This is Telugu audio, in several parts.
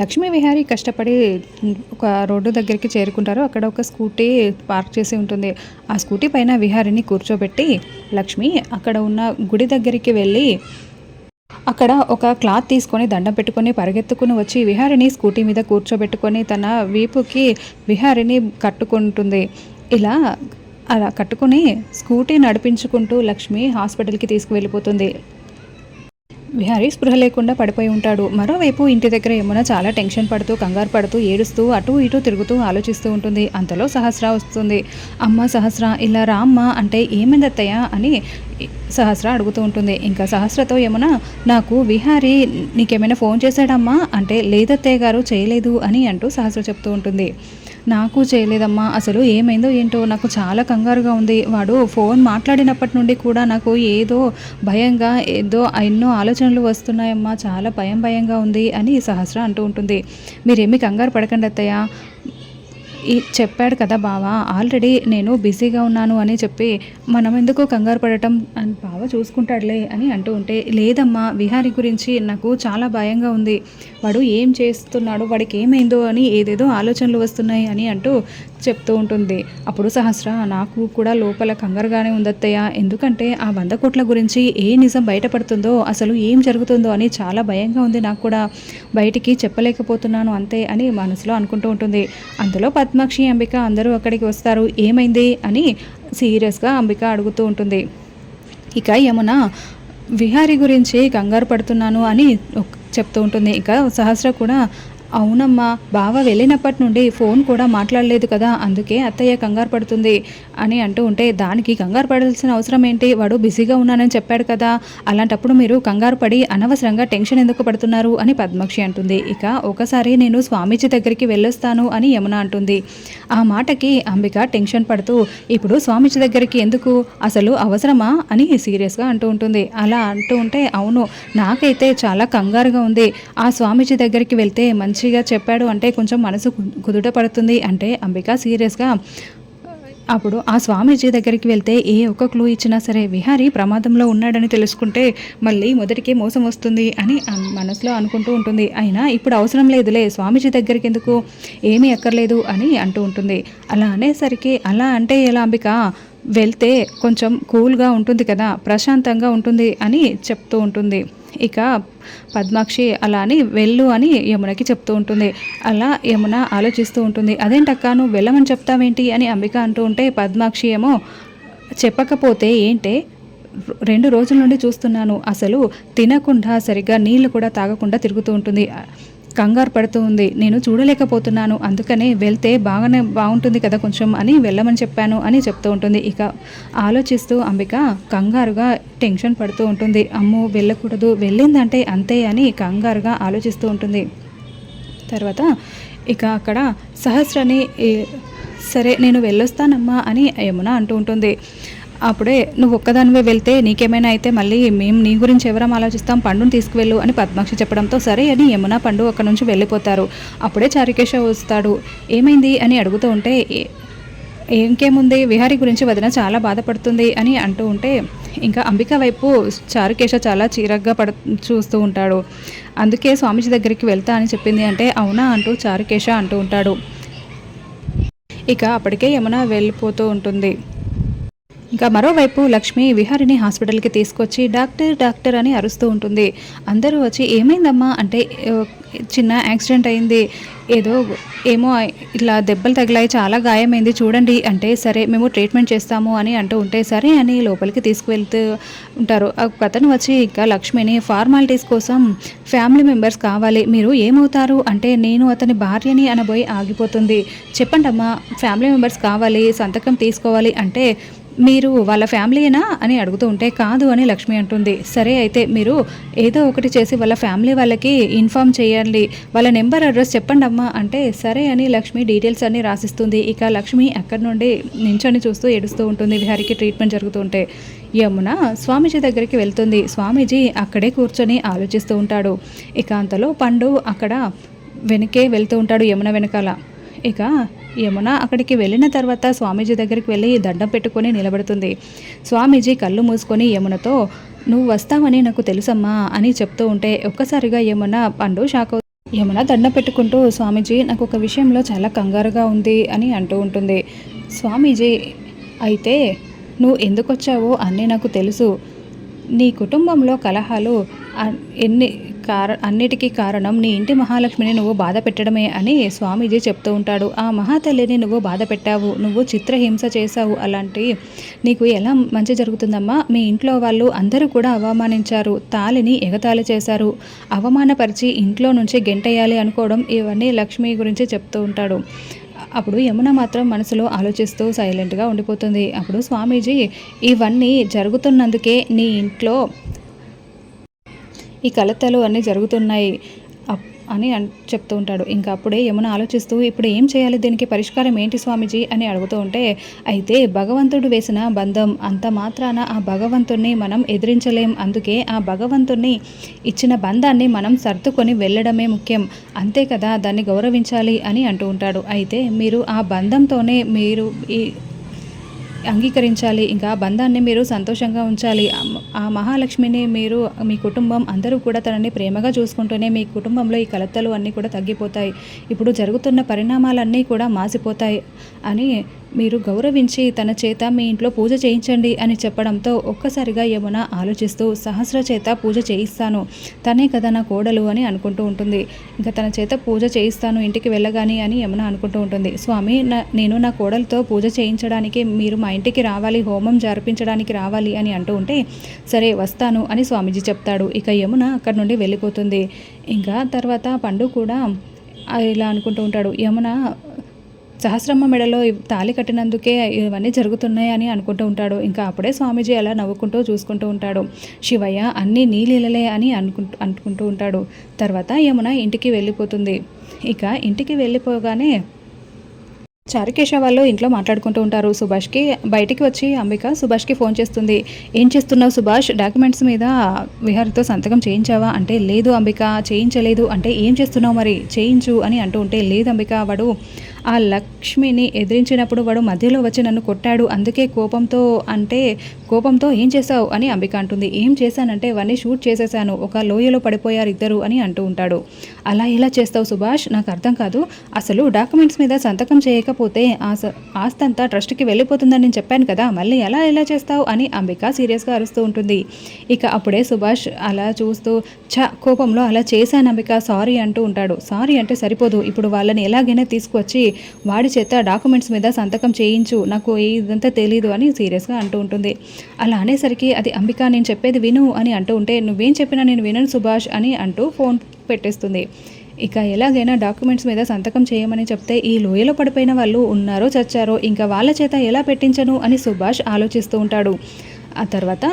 లక్ష్మీ విహారీ కష్టపడి ఒక రోడ్డు దగ్గరికి చేరుకుంటారు అక్కడ ఒక స్కూటీ పార్క్ చేసి ఉంటుంది. ఆ స్కూటీ పైన విహారిని కూర్చోబెట్టి లక్ష్మి అక్కడ ఉన్న గుడి దగ్గరికి వెళ్ళి అక్కడ ఒక క్లాత్ తీసుకొని దండం పెట్టుకొని పరిగెత్తుకుని వచ్చి విహారిని స్కూటీ మీద కూర్చోబెట్టుకొని తన వీపుకి విహారిని కట్టుకుంటుంది. ఇలా అలా కట్టుకుని స్కూటీ నడిపించుకుంటూ లక్ష్మి హాస్పిటల్కి తీసుకువెళ్ళిపోతుంది. విహారీ స్పృహ లేకుండా పడిపోయి ఉంటాడు. మరోవైపు ఇంటి దగ్గర యమున చాలా టెన్షన్ పడుతూ కంగారు పడుతూ ఏడుస్తూ అటు ఇటు తిరుగుతూ ఆలోచిస్తూ ఉంటుంది. అంతలో సహస్ర వస్తుంది. అమ్మ సహస్ర ఇలా రా అమ్మ అంటే ఏమైంది అత్తయ్య అని సహస్ర అడుగుతూ ఉంటుంది. ఇంకా సహస్రతో యమున నాకు విహారీ నీకేమైనా ఫోన్ చేశాడమ్మా? అంటే లేదత్తయ్య గారు చేయలేదు అని అంటూ సహస్ర చెప్తూ ఉంటుంది. నాకు చేయలేదమ్మా అసలు ఏమైందో ఏంటో నాకు చాలా కంగారుగా ఉంది. వాడు ఫోన్ మాట్లాడినప్పటి నుండి కూడా నాకు ఏదో భయంగా ఏదో ఎన్నో ఆలోచనలు వస్తున్నాయమ్మా చాలా భయం భయంగా ఉంది అని సహస్ర అంటూ ఉంటుంది. మీరేమీ కంగారు పడకండి అత్తయ్య. ఈ చెప్పాడు కదా బావ ఆల్రెడీ నేను బిజీగా ఉన్నాను అని చెప్పి మనం ఎందుకు కంగారు పడటం అని బావ చూసుకుంటాడులే అని అంటూ ఉంటే లేదమ్మా విహారి గురించి నాకు చాలా భయంగా ఉంది. వాడు ఏం చేస్తున్నాడు వాడికి ఏమైందో అని ఏదేదో ఆలోచనలు వస్తున్నాయి అని అంటూ చెప్తూ ఉంటుంది. అప్పుడు సహస్ర నాకు కూడా లోపల కంగారుగానే ఉందత్తయ్య. ఎందుకంటే ఆ వంద కోట్ల గురించి ఏ నిజం బయటపడుతుందో అసలు ఏం జరుగుతుందో అని చాలా భయంగా ఉంది నాకు కూడా. బయటికి చెప్పలేకపోతున్నాను అంతే అని మనసులో అనుకుంటూ ఉంటుంది. అందులో పద్మాక్షి అంబిక అందరూ అక్కడికి వస్తారు. ఏమైంది? అని సీరియస్గా అంబిక అడుగుతూ ఉంటుంది. ఇక యమున విహారి గురించి కంగారు పడుతున్నాను అని చెప్తూ ఉంటుంది. ఇక సహస్ర కూడా అవునమ్మా బావ వెళ్ళినప్పటి నుండి ఫోన్ కూడా మాట్లాడలేదు కదా అందుకే అత్తయ్య కంగారు పడుతుంది అని అంటూ ఉంటే దానికి కంగారు పడాల్సిన అవసరం ఏంటి? వాడు బిజీగా ఉన్నానని చెప్పాడు కదా అలాంటప్పుడు మీరు కంగారు పడి అనవసరంగా టెన్షన్ ఎందుకు పడుతున్నారు అని పద్మాక్షి అంటుంది. ఇక ఒకసారి నేను స్వామీజీ దగ్గరికి వెళ్ళొస్తాను అని యమున అంటుంది. ఆ మాటకి అంబిక టెన్షన్ పడుతూ ఇప్పుడు స్వామీజీ దగ్గరికి ఎందుకు? అసలు అవసరమా? అని సీరియస్గా అంటూ ఉంటుంది. అలా అంటూ ఉంటే అవును నాకైతే చాలా కంగారుగా ఉంది. ఆ స్వామీజీ దగ్గరికి వెళ్తే మంచి మంచిగా చెప్పాడు అంటే కొంచెం మనసు కుదుట పడుతుంది అంటే అంబిక సీరియస్గా అప్పుడు ఆ స్వామీజీ దగ్గరికి వెళ్తే ఏ ఒక్క క్లూ ఇచ్చినా సరే విహారీ ప్రమాదంలో ఉన్నాడని తెలుసుకుంటే మళ్ళీ మొదటికే మోసం వస్తుంది అని మనసులో అనుకుంటూ ఉంటుంది. అయినా ఇప్పుడు అవసరం లేదులే స్వామీజీ దగ్గరికి ఎందుకు? ఏమీ ఎక్కర్లేదు అని అంటూ ఉంటుంది. అలా అనేసరికి అలా అంటే ఎలా అంబిక? వెళ్తే కొంచెం కూల్గా ఉంటుంది కదా ప్రశాంతంగా ఉంటుంది అని చెప్తూ ఉంటుంది. ఇక పద్మాక్షి అలా అని వెళ్ళు అని యమునకి చెప్తూ ఉంటుంది. అలా యమున ఆలోచిస్తూ ఉంటుంది. అదేంటక్కాను నువ్వు వెళ్ళమని చెప్తావేంటి? అని అంబిక అంటూ ఉంటే పద్మాక్షి ఏమో చెప్పకపోతే ఏంటే రెండు రోజుల నుండి చూస్తున్నాను. అసలు తినకుండా సరిగ్గా నీళ్ళు కూడా తాగకుండా తిరుగుతూ ఉంటుంది. కంగారు పడుతూ ఉంది. నేను చూడలేకపోతున్నాను. అందుకనే వెళ్తే బాగానే బాగుంటుంది కదా కొంచెం అని వెళ్ళమని చెప్పాను అని చెప్తూ ఉంటుంది. ఇక ఆలోచిస్తూ అంబిక కంగారుగా టెన్షన్ పడుతూ ఉంటుంది. అమ్మో వెళ్ళకూడదు. వెళ్ళిందంటే అంతే అని కంగారుగా ఆలోచిస్తూ ఉంటుంది. తర్వాత ఇక అక్కడ సహస్రని సరే నేను వెళ్ళొస్తానమ్మా అని యమున అంటూ ఉంటుంది. అప్పుడే నువ్వు ఒక్కదానివే వెళ్తే నీకేమైనా అయితే మళ్ళీ మేము నీ గురించి ఎవరం ఆలోచిస్తాం పండుని తీసుకువెళ్ళు అని పద్మాక్షి చెప్పడంతో సరే అని యమున పండు అక్కడ నుంచి వెళ్ళిపోతారు. అప్పుడే చారికేశ వస్తాడు. ఏమైంది అని అడుగుతూ ఉంటే ఇంకేముంది? విహారీ గురించి వదిన చాలా బాధపడుతుంది అని అంటూ ఉంటే ఇంకా అంబిక వైపు చారుకేశ చాలా చీరగ్గా పడ చూస్తూ ఉంటాడు. అందుకే స్వామీజీ దగ్గరికి వెళ్తా అని చెప్పింది అంటే అవునా? అంటూ చారుకేశ అంటూ ఉంటాడు. ఇక అప్పటికే యమున వెళ్ళిపోతూ ఉంటుంది. ఇంకా మరోవైపు లక్ష్మి విహారిని హాస్పిటల్కి తీసుకొచ్చి డాక్టర్ డాక్టర్ అని అరుస్తూ ఉంటుంది. అందరూ వచ్చి ఏమైందమ్మా? అంటే చిన్న యాక్సిడెంట్ అయింది. ఏదో ఏమో ఇట్లా దెబ్బలు తగిలాయి చాలా గాయమైంది. చూడండి అంటే సరే మేము ట్రీట్మెంట్ చేస్తాము అని అంటూ ఉంటే సరే అని లోపలికి తీసుకువెళ్తూ ఉంటారు. ఒక అతను వచ్చి ఇంకా లక్ష్మిని ఫార్మాలిటీస్ కోసం ఫ్యామిలీ మెంబర్స్ కావాలి. మీరు ఏమవుతారు? అంటే నేను అతని భార్యని అనబోయి ఆగిపోతుంది. చెప్పండమ్మా ఫ్యామిలీ మెంబర్స్ కావాలి సంతకం తీసుకోవాలి. అంటే మీరు వాళ్ళ ఫ్యామిలీనా అని అడుగుతూ ఉంటే కాదు అని లక్ష్మి అంటుంది. సరే అయితే మీరు ఏదో ఒకటి చేసి వాళ్ళ ఫ్యామిలీ వాళ్ళకి ఇన్ఫామ్ చేయాలి వాళ్ళ నెంబర్ అడ్రస్ చెప్పండి అమ్మా. అంటే సరే అని లక్ష్మి డీటెయిల్స్ అన్నీ రాసిస్తుంది. ఇక లక్ష్మి అక్కడి నుండి నించొని చూస్తూ ఏడుస్తూ ఉంటుంది. విహారికి ట్రీట్మెంట్ జరుగుతుంటే యమున స్వామీజీ దగ్గరికి వెళ్తుంది. స్వామీజీ అక్కడే కూర్చొని ఆలోచిస్తూ ఉంటాడు. ఇక అంతలో పండు అక్కడ వెనకే వెళ్తూ ఉంటాడు యమున వెనకాల. ఇక యమున అక్కడికి వెళ్ళిన తర్వాత స్వామీజీ దగ్గరికి వెళ్ళి దండం పెట్టుకొని నిలబడుతుంది. స్వామీజీ కళ్ళు మూసుకొని యమునతో నువ్వు వస్తావని నాకు తెలుసమ్మా అని చెప్తూ ఉంటే ఒక్కసారిగా యమున పండు షాక్ యమున దండ పెట్టుకుంటూ స్వామీజీ నాకు ఒక విషయంలో చాలా కంగారుగా ఉంది అని అంటూ ఉంటుంది. స్వామీజీ అయితే నువ్వు ఎందుకు వచ్చావో అన్నీ నాకు తెలుసు. నీ కుటుంబంలో కలహాలు ఎన్ని కార అన్నిటికీ కారణం నీ ఇంటి మహాలక్ష్మిని నువ్వు బాధ పెట్టడమే అని స్వామీజీ చెప్తూ ఉంటాడు. ఆ మహాతల్లిని నువ్వు బాధ పెట్టావు నువ్వు చిత్రహింస చేశావు అలాంటి నీకు ఎలా మంచి జరుగుతుందమ్మా? మీ ఇంట్లో వాళ్ళు అందరూ కూడా అవమానించారు తాలిని ఎగతాళి చేశారు. అవమానపరిచి ఇంట్లో నుంచి గెంటేయాలి అనుకోవడం ఇవన్నీ లక్ష్మి గురించి చెప్తూ ఉంటాడు. అప్పుడు యమున మాత్రం మనసులో ఆలోచిస్తూ సైలెంట్గా ఉండిపోతుంది. అప్పుడు స్వామీజీ ఇవన్నీ జరుగుతున్నందుకే నీ ఇంట్లో ఈ కలతలు అన్నీ జరుగుతున్నాయి అప్- అని అన్ చెప్తూ ఉంటాడు. ఇంకా అప్పుడే యమున ఆలోచిస్తూ ఇప్పుడు ఏం చేయాలి? దీనికి పరిష్కారం ఏంటి స్వామీజీ? అని అడుగుతూ ఉంటే అయితే భగవంతుడు వేసిన బంధం అంత మాత్రాన ఆ భగవంతుణ్ణి మనం ఎదిరించలేం. అందుకే ఆ భగవంతుణ్ణి ఇచ్చిన బంధాన్ని మనం సర్దుకొని వెళ్ళడమే ముఖ్యం. అంతే కదా దాన్ని గౌరవించాలి అని అంటూ ఉంటాడు. అయితే మీరు ఆ బంధంతోనే మీరు ఈ అంగీకరించాలి. ఇంకా బంధాన్ని మీరు సంతోషంగా ఉంచాలి. ఆ మహాలక్ష్మిని మీరు మీ కుటుంబం అందరూ కూడా తనని ప్రేమగా చూసుకుంటూనే మీ కుటుంబంలో ఈ కలతలు అన్నీ కూడా తగ్గిపోతాయి. ఇప్పుడు జరుగుతున్న పరిణామాలన్నీ కూడా మాసిపోతాయి అని మీరు గౌరవించి తన చేత మీ ఇంట్లో పూజ చేయించండి అని చెప్పడంతో ఒక్కసారిగా యమున ఆలోచిస్తూ సహస్ర చేత పూజ చేయిస్తాను. తనే కదా నా కోడలు అని అనుకుంటూ ఉంటుంది. ఇంకా తన చేత పూజ చేయిస్తాను ఇంటికి వెళ్ళగాని అని యమున అనుకుంటూ ఉంటుంది. స్వామి నేను నా కోడలతో పూజ చేయించడానికి మీరు మా ఇంటికి రావాలి హోమం జరిపించడానికి రావాలి అని అంటూ ఉంటే సరే వస్తాను అని స్వామీజీ చెప్తాడు. ఇక యమున అక్కడి నుండి వెళ్ళిపోతుంది. ఇంకా తర్వాత పండు కూడా ఇలా అనుకుంటూ ఉంటాడు. యమున సహస్రమ్మ మెడలో తాలి తాళి కట్టినందుకే ఇవన్నీ జరుగుతున్నాయి అని అనుకుంటూ ఉంటాడు. ఇంకా అప్పుడే స్వామీజీ అలా నవ్వుకుంటూ చూసుకుంటూ ఉంటాడు. శివయ్య అన్నీ నీలీలలే అని అనుకుంటూ అనుకుంటూ ఉంటాడు. తర్వాత యమున ఇంటికి వెళ్ళిపోతుంది. ఇక ఇంటికి వెళ్ళిపోగానే చారుకేశ వాళ్ళు ఇంట్లో మాట్లాడుకుంటూ ఉంటారు. సుభాష్కి బయటికి వచ్చి అంబిక సుభాష్కి ఫోన్ చేస్తుంది. ఏం చేస్తున్నావు సుభాష్? డాక్యుమెంట్స్ మీద విహారితో సంతకం చేయించావా? అంటే లేదు అంబిక చేయించలేదు. అంటే ఏం చేస్తున్నావు మరి? చేయించు అని అంటూ ఉంటే లేదు అంబిక వాడు ఆ లక్ష్మిని ఎదిరించినప్పుడు వాడు మధ్యలో వచ్చి నన్ను కొట్టాడు. అందుకే కోపంతో అంటే కోపంతో ఏం చేశావు? అని అంబిక అంటుంది. ఏం చేశానంటే ఇవన్నీ షూట్ చేసేసాను ఒక లోయలో పడిపోయారు ఇద్దరు అని అంటూ ఉంటాడు. అలా ఎలా చేస్తావు సుభాష్? నాకు అర్థం కాదు. అసలు డాక్యుమెంట్స్ మీద సంతకం చేయకపోతే ఆ ఆస్తంతా ట్రస్ట్కి వెళ్ళిపోతుందని నేను చెప్పాను కదా మళ్ళీ ఎలా ఎలా చేస్తావు? అని అంబిక సీరియస్గా అరుస్తూ ఉంటుంది. ఇక అప్పుడే సుభాష్ అలా చూస్తూ చ కోపంలో అలా చేశాను అంబిక సారీ అంటూ ఉంటాడు. సారీ అంటే సరిపోదు. ఇప్పుడు వాళ్ళని ఎలాగైనా తీసుకువచ్చి వాడి చేత డాక్యుమెంట్స్ మీద సంతకం చేయించు నాకు ఇదంతా తెలీదు అని సీరియస్గా అంటూ ఉంటుంది. అలా అనేసరికి అది అంబిక నేను చెప్పేది విను అని అంటూ ఉంటే నువ్వేం చెప్పినా నేను వినను సుభాష్ అని అంటూ ఫోన్ పెట్టేస్తుంది. ఇక ఎలాగైనా డాక్యుమెంట్స్ మీద సంతకం చేయమని చెప్తే ఈ లోయలో పడిపోయిన వాళ్ళు ఉన్నారో చచ్చారో ఇంకా వాళ్ళ చేత ఎలా పెట్టించను అని సుభాష్ ఆలోచిస్తూ ఉంటాడు. ఆ తర్వాత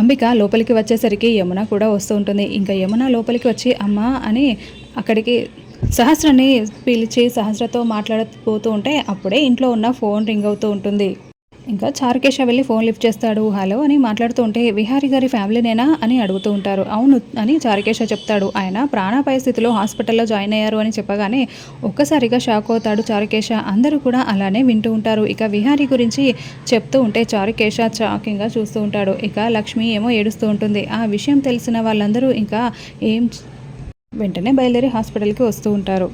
అంబిక లోపలికి వచ్చేసరికి యమున కూడా వస్తూ ఉంటుంది. ఇంకా యమున లోపలికి వచ్చి అమ్మ అని అక్కడికి సహస్రని పిలిచి సహస్రతో మాట్లాడపోతూ ఉంటే అప్పుడే ఇంట్లో ఉన్న ఫోన్ రింగ్ అవుతూ ఉంటుంది. ఇంకా చారుకేశ వెళ్ళి ఫోన్ లిఫ్ట్ చేస్తాడు. హలో అని మాట్లాడుతూ ఉంటే విహారి గారి ఫ్యామిలీనేనా? అని అడుగుతూ ఉంటారు. అవును అని చారుకేశ చెప్తాడు. ఆయన ప్రాణాపాయ స్థితిలో హాస్పిటల్లో జాయిన్ అయ్యారు అని చెప్పగానే ఒక్కసారిగా షాక్ అవుతాడు చారుకేశ. అందరూ కూడా అలానే వింటూ ఉంటారు. ఇక విహారి గురించి చెప్తూ ఉంటే చారుకేశ షాకింగ్గా చూస్తూ ఉంటాడు. ఇక లక్ష్మి ఏమో ఏడుస్తూ ఉంటుంది. ఆ విషయం తెలిసిన వాళ్ళందరూ ఇంకా ఏం వెంటనే బయలుదేరి హాస్పిటల్కి వస్తూ ఉంటారు.